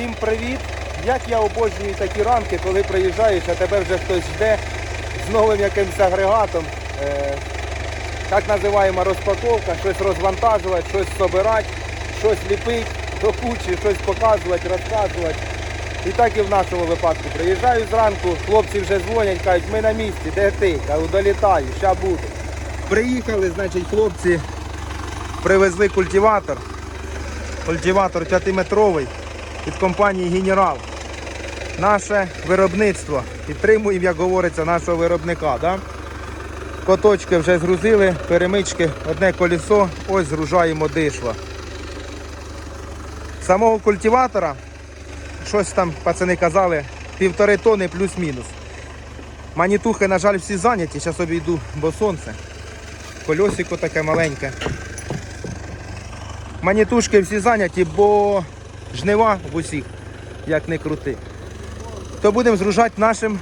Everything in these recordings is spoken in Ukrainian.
Всім привіт! Як я обожнюю такі ранки, коли приїжджаєш, а тебе вже хтось жде з новим якимось агрегатом. Е, так називаємо розпаковка, щось розвантажувати, щось собирати, щось ліпити до кучі, щось показувати, розказувати. І так і в нашому випадку. Приїжджаю зранку, хлопці вже дзвонять, кажуть, ми на місці, де ти? Кажу, долітаю, ща буду. Приїхали, значить, хлопці привезли культиватор. Культиватор 5-метровий від компанії Генерал. Наше виробництво. Підтримуємо, як говориться, нашого виробника. Да? Коточки вже згрузили, перемички, одне колесо, ось згружаємо дишло. Самого культиватора, щось там пацани казали, півтори тони плюс-мінус. Манітухи, на жаль, всі зайняті, зараз обійду, бо сонце. Кольосико таке маленьке. Манітушки всі зайняті, бо жнива в усіх, як не крути. То будемо згружати нашим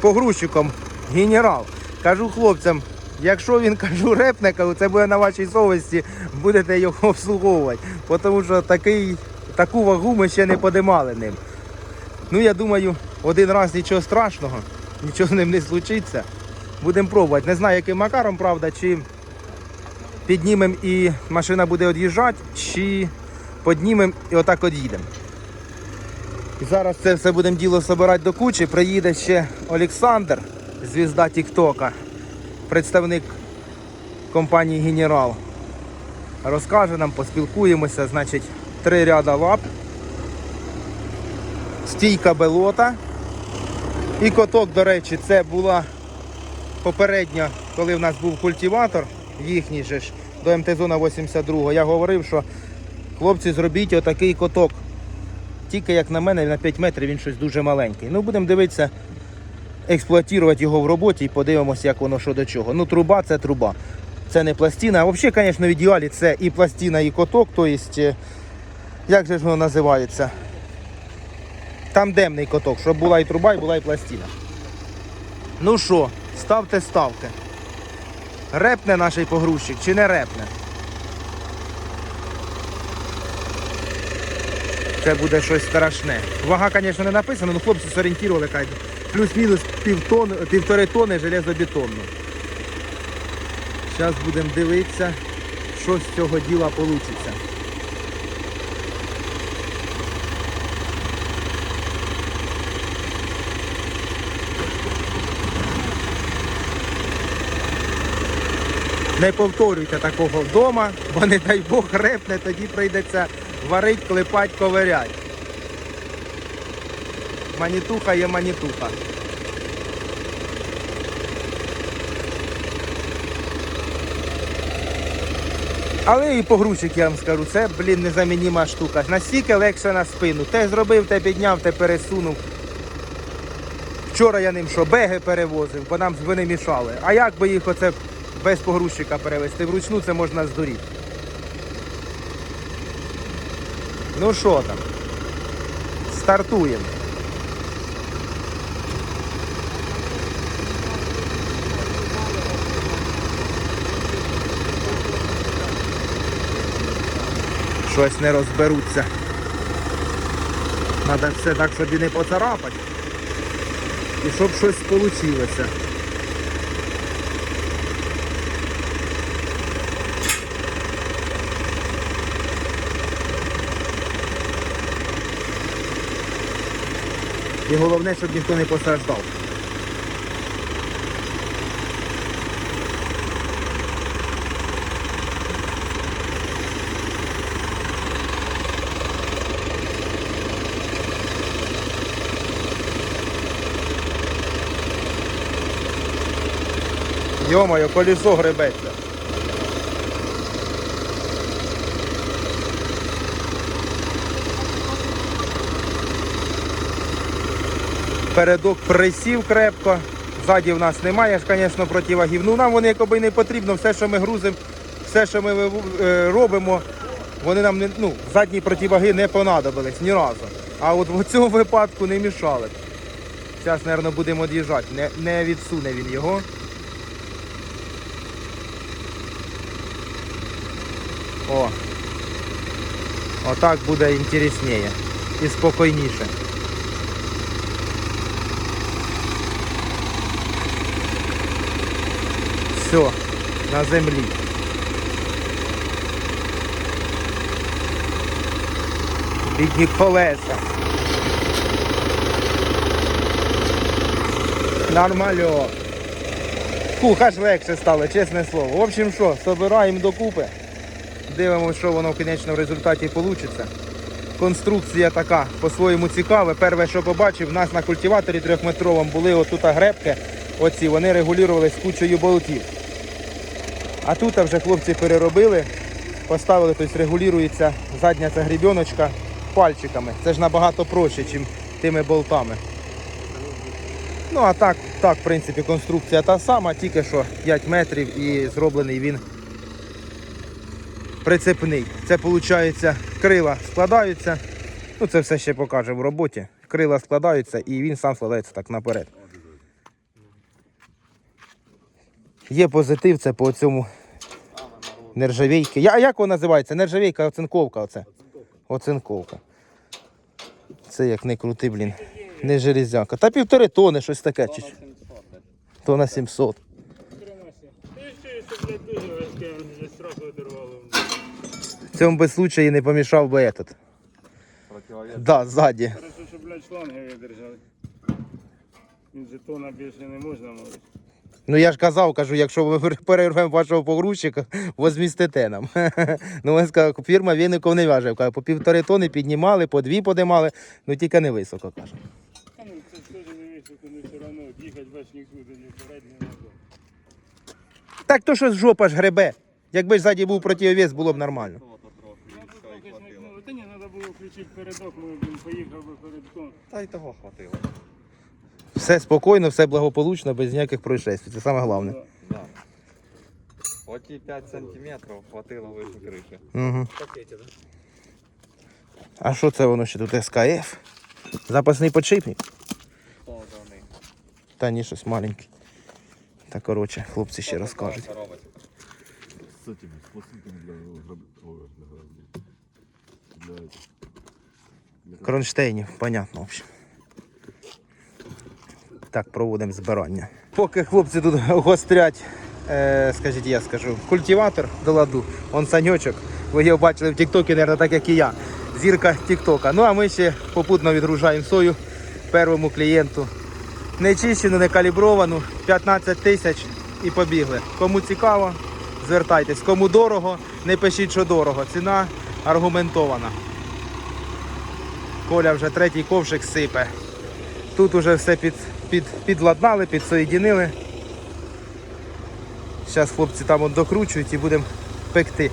погрузчиком генерал. Кажу хлопцям, якщо він кажу репне, кажу, це буде на вашій совісті, будете його обслуговувати. Тому що такий, таку вагу ми ще не подимали ним. Ну я думаю, один раз нічого страшного, нічого з ним не случиться. Будемо пробувати. Не знаю, яким макаром, правда, чи піднімемо і машина буде від'їжджати, чи піднімемо і отак од'їдемо. І зараз це все будемо діло збирати до кучі. Приїде ще Олександр, звізда Тіктока, представник компанії Генерал. Розкаже нам, поспілкуємося, значить, три ряда лап, стійка белота. І коток, до речі, це була попередньо, коли в нас був культиватор, їхній же ж до МТ-зона 82 я говорив, що хлопці, зробіть отакий коток. Тільки, як на мене, на 5 метрів він щось дуже маленький. Ну, будемо дивитися, експлуатувати його в роботі і подивимося, як воно що до чого. Ну, труба це труба. Це не пластина. А взагалі, звісно, в ідеалі це і пластина, і коток. Тобто, як же ж воно називається? Тандемний коток, щоб була і труба, і була і пластина. Ну що, ставте ставки. Репне наш погрузчик чи не репне? Це буде щось страшне. Вага, звісно, не написана, але хлопці зорієнтували, кажуть, плюс-мінус півтон, півтори тони железобетонну. Зараз будемо дивитися, що з цього діла вийде. Не повторюйте такого вдома, бо не дай Бог репне, тоді прийдеться варить, клепать, ковирять. Манітуха є манітуха. Але і погрузчик, я вам скажу, це, блін, незамініма штука. Настільки легше на спину. Те зробив, те підняв, те пересунув. Вчора я ним що, беги перевозив, бо нам вони мішали. А як би їх оце без погрузчика перевезти? Вручну це можна здуріти. Ну що там? Стартуємо. Щось не розберуться. Треба все так собі не поцарапати. І щоб щось вийшло. І головне, щоб ніхто не постраждав. Йо-моє, колесо гребеться. Передок присів крепко. Ззаді в нас немає, звісно, противагів. Ну нам вони якоби не потрібно. Все, що ми грузимо, все, що ми е, робимо, вони нам не ну, задні противаги не понадобились ні разу. А от в цьому випадку не мішали. Зараз, мабуть, будемо від'їжджати. Не, не відсуне він його. О. Отак буде інтересніше. і спокійніше. Все, на землі. Бідні колеса. Нормально. Фух, аж легше стало, чесне слово. В общем, що, собираємо докупи. Дивимося, що воно в кінечному результаті вийде. Конструкція така по-своєму цікава. Перше, що побачив, в нас на культиваторі трьохметровому були отут гребки. Оці, вони регулювалися кучою болтів. А тут вже хлопці переробили, поставили, тобто регулюється задня ця грібіночка пальчиками. Це ж набагато проще, ніж тими болтами. Ну а так, так, в принципі, конструкція та сама, тільки що 5 метрів і зроблений він прицепний. Це виходить, крила складаються. Ну це все ще покаже в роботі. Крила складаються і він сам складається так наперед. Є позитив, це по цьому нержавійки. Я, а як вона називається? Нержавійка, оцинковка. Оце. Оцинковка. Це як не крути, блін. Не железяка. Та півтори тони, щось таке. Тона 700. Ти що, якщо, блядь, дуже важке, мені сразу одервало. В цьому би случаї не помішав би этот. Да, ззаді. Хорошо, що, блядь, шланги видержали. Він же тона більше не можна, може. Ну я ж казав, кажу, якщо ви перервемо вашого погрузчика, возмістите нам. ну він сказав, фірма віников не вяже. Каже, по півтори тони піднімали, по дві подимали, ну тільки не високо каже. Та ну, це теж не високо, не все одно. Їхати бач нікуди, ні вперед, ні назад. Так то що жопа ж гребе. Якби ж ззаді був противовес, було б нормально. Ну. Та ні, треба було включити передок, ми б поїхав би передком. Та й того хватило. Все спокійно, все благополучно, без ніяких происшествий. Це саме головне. Да. Оті 5 сантиметрів хватило вище криші. Угу. А що це воно ще тут СКФ? Запасний подшипник? Та ні, щось маленьке. Та коротше, хлопці ще розкажуть. Пластинками для. Для Кронштейнів, понятно, в общем. Так, проводимо збирання. Поки хлопці тут гострять, е, скажіть, я скажу, культиватор до ладу, он саньочок. Ви його бачили в Тіктокі, мабуть, так як і я. Зірка Тіктока. Ну а ми ще попутно відгружаємо сою первому клієнту. Не чищену, не калібровану, 15 тисяч і побігли. Кому цікаво, звертайтесь. Кому дорого, не пишіть, що дорого. Ціна аргументована. Коля вже третій ковшик сипе. Тут уже все під, під, підладнали, підсоєдінили. Зараз хлопці там от докручують і будемо пекти.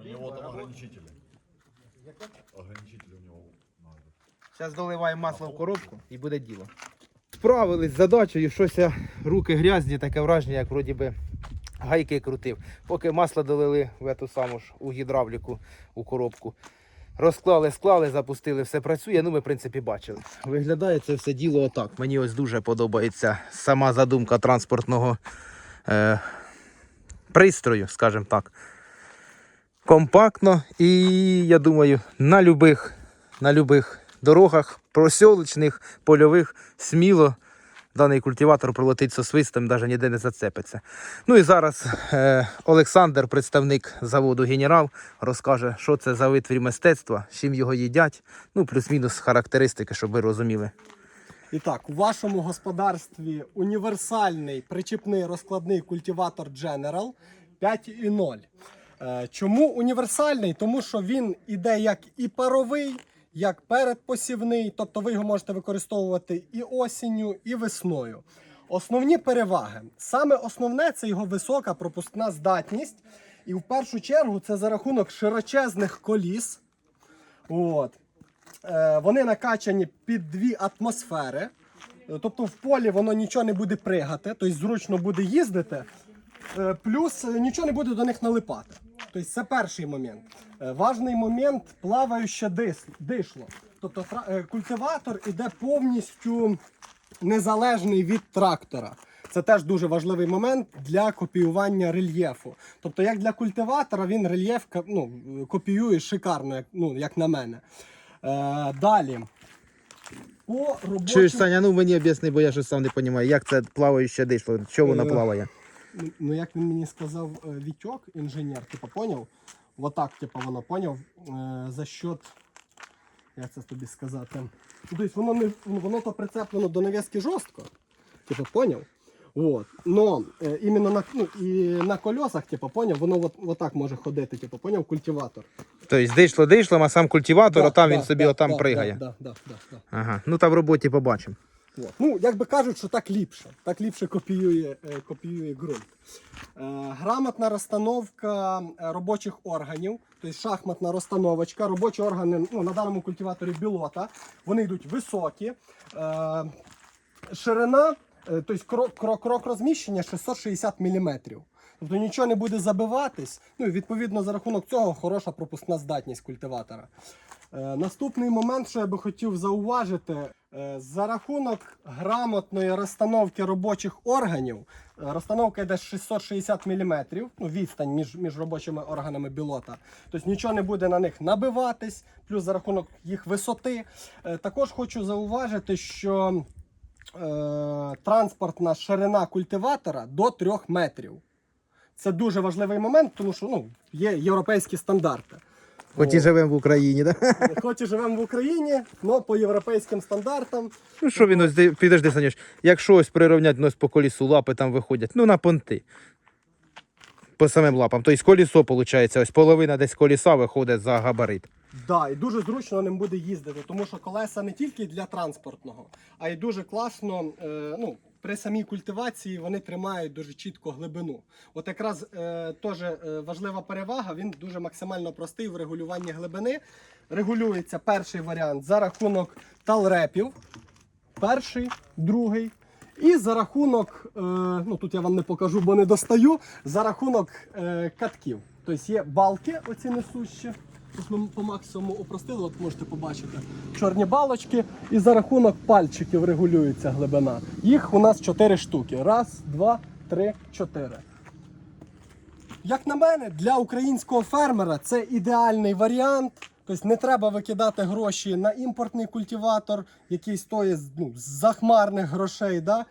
У него там ограничители. Ограничители у него надо. Зараз доливаємо масло в коробку і буде діло. Справились з задачею, щось я руки грязні, таке враження, як вроді би гайки крутив. Поки масло долили в эту саму ж у гідравліку, у коробку. Розклали, склали, запустили, все працює. Ну, ми, в принципі, бачили. Виглядає це все діло отак. Мені ось дуже подобається сама задумка транспортного е, пристрою, скажімо так. Компактно і я думаю, на любих, на любих дорогах, просьолочних, польових, сміло даний культиватор пролетить со свистом, навіть ніде не зацепиться. Ну і зараз е, Олександр, представник заводу Генерал, розкаже, що це за витвір мистецтва, чим його їдять. Ну, плюс-мінус характеристики, щоб ви розуміли. І так, у вашому господарстві універсальний причіпний розкладний культиватор General 5.0. Е, Чому універсальний? Тому що він іде як і паровий, як передпосівний, тобто ви його можете використовувати і осінню, і весною. Основні переваги. Саме основне це його висока пропускна здатність. І в першу чергу це за рахунок широчезних коліс. От. Е, вони накачані під дві атмосфери. Тобто в полі воно нічого не буде пригати, тобто зручно буде їздити, е, плюс е, нічого не буде до них налипати. Тобто це перший момент. Е, Важний момент плаваюче дишло. Тобто е, культиватор іде повністю незалежний від трактора. Це теж дуже важливий момент для копіювання рельєфу. Тобто, як для культиватора, він рельєф ну, копіює шикарно, як, ну, як на мене. Е, далі. По робочим... Чуєш, Саня, ну мені об'ясни, бо я щось сам не розумію, як це плаваюче дишло, що воно Е, плаває? Ну, як він мені сказав, е, Вітьок, інженер, типу, поняв? Отак, типу, воно поняв. Е, за счет. Як це тобі сказати? Ну, Тобто воно не ну, воно то прицеплено до нав'язки жорстко. Типу, поняв? Вот. Но е, іменно на, ну, і на колесах, типу, поняв, воно от, отак може ходити, типу, поняв, культиватор. Тобто дишло дишлом, а сам культиватор, Да, а там да, він собі да, отам да, пригає. Да, да, да, да. Ага, ну та в роботі побачимо. От. Ну, як би кажуть, що так ліпше. Так ліпше копіює, е, копіює ґрунт. Е, грамотна розстановка е, робочих органів, тобто шахматна розстановочка. Робочі органи ну, на даному культиваторі білота, вони йдуть високі. Е, ширина, е, тобто крок, крок, крок розміщення 660 мм. Тобто нічого не буде забиватись. Ну і відповідно за рахунок цього хороша пропускна здатність культиватора. Е, наступний момент, що я би хотів зауважити, за рахунок грамотної розстановки робочих органів, е, розстановка йде 660 мм, ну, відстань між, між робочими органами білота. Тобто нічого не буде на них набиватись, плюс за рахунок їх висоти. Е, також хочу зауважити, що е, транспортна ширина культиватора до 3 метрів. Це дуже важливий момент, тому що ну, є європейські стандарти. Хоч і живемо в Україні, да? Хоч і живемо в Україні, але по європейським стандартам. Ну що він ось підожди, Санюш, якщо ось прирівняти нос по колісу, лапи там виходять, ну на понти. По самим лапам. Тобто колесо, виходить, ось половина десь коліса виходить за габарит. Да, і дуже зручно ним буде їздити, тому що колеса не тільки для транспортного, а й дуже класно. Е, ну, при самій культивації вони тримають дуже чітко глибину. От якраз е, теж е, важлива перевага, він дуже максимально простий в регулюванні глибини. Регулюється перший варіант за рахунок талрепів, перший, другий. І за рахунок, е, ну тут я вам не покажу, бо не достаю, за рахунок е, катків. Тобто є балки, оці несущі. Тут ми по максимуму упростили, от можете побачити. Чорні балочки, і за рахунок пальчиків регулюється глибина. Їх у нас 4 штуки. Раз, два, три, чотири. Як на мене, для українського фермера це ідеальний варіант. Тобто не треба викидати гроші на імпортний культиватор, який стоїть ну, захмарних грошей. Да?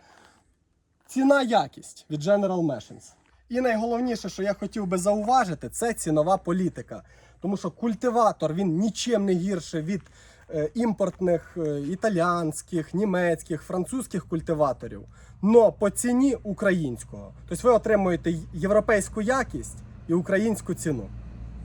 Ціна якість від General Machines. І найголовніше, що я хотів би зауважити, це цінова політика. Тому що культиватор він нічим не гірше від е, імпортних е, італіанських, німецьких, французьких культиваторів, но по ціні українського. Тобто ви отримуєте європейську якість і українську ціну.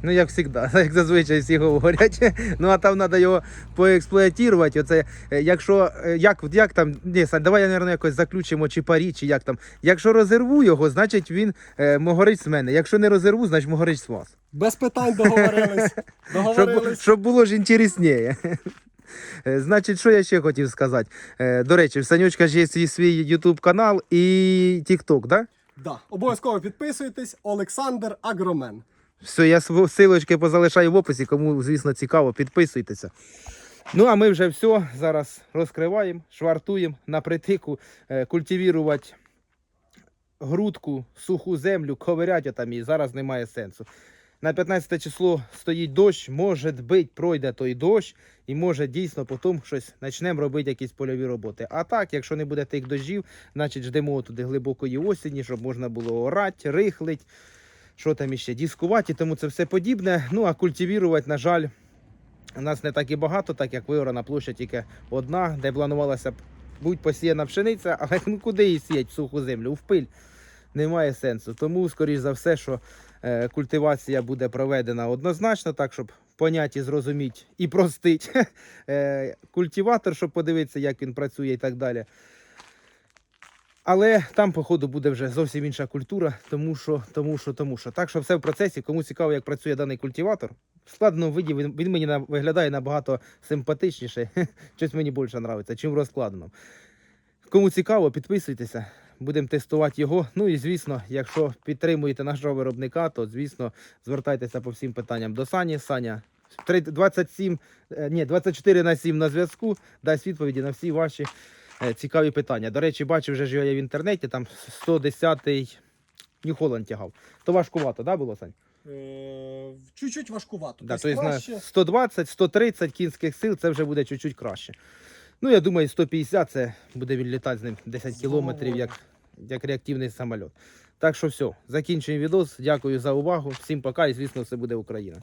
Ну, як завжди, як зазвичай всі говорять. Ну а там треба його поексплуатувати. Оце, е, якщо е, як, як там, ні, Сань, давай, я, мабуть, якось заключимо чи парі, чи як там. Якщо розірву його, значить він е, могорить з мене. Якщо не розірву, значить могорить з вас. Без питань договорились. Щоб, Договорились. щоб було ж інтересніше. Значить, що я ще хотів сказати? Е, До речі, в Санючка ж є свій, свій YouTube канал і TikTok, да? Да, обов'язково підписуйтесь. Олександр Агромен. Все, я силочки позалишаю в описі, кому, звісно, цікаво, підписуйтеся. Ну, а ми вже все зараз розкриваємо, швартуємо на притику, е, культивірувати грудку, суху землю, ковирять там і зараз немає сенсу. На 15 число стоїть дощ, може бить, пройде той дощ, і може дійсно потім щось почнемо робити, якісь польові роботи. А так, якщо не буде тих дощів, значить ждемо туди глибокої осені, щоб можна було орати, рихлить, що там іще, дискувати, тому це все подібне. Ну а культивірувати, на жаль, у нас не так і багато, так як виорана площа тільки одна, де планувалася будь посіяна пшениця, але ну куди її сіять в суху землю? В пиль немає сенсу. Тому, скоріш за все, що е, культивація буде проведена однозначно, так, щоб поняти і зрозуміти і простити е, культиватор, щоб подивитися, як він працює і так далі. Але там, походу, буде вже зовсім інша культура, тому що, тому що, тому що. Так що все в процесі. Кому цікаво, як працює даний культиватор. В складеному виді він, він мені виглядає набагато симпатичніше. Щось мені більше подобається, чим в розкладеному. Кому цікаво, підписуйтеся. Будемо тестувати його. Ну і звісно, якщо підтримуєте нашого виробника, то звісно звертайтеся по всім питанням до Сані. Саня три- 27, е, ні, 24 на 7 на зв'язку, дасть відповіді на всі ваші цікаві питання. До речі, бачив вже ж я в інтернеті, там 110-й Нью Холланд тягав. То важкувато, да, було, Сань? Е, чуть-чуть важкувато. Да, Тобто на краще. 120, 130 кінських сил це вже буде чуть-чуть краще. Ну, я думаю, 150 це буде він літати з ним 10 кілометрів, як, як реактивний самоліт. Так що все, закінчуємо відос. Дякую за увагу. Всім пока і звісно, все буде Україна.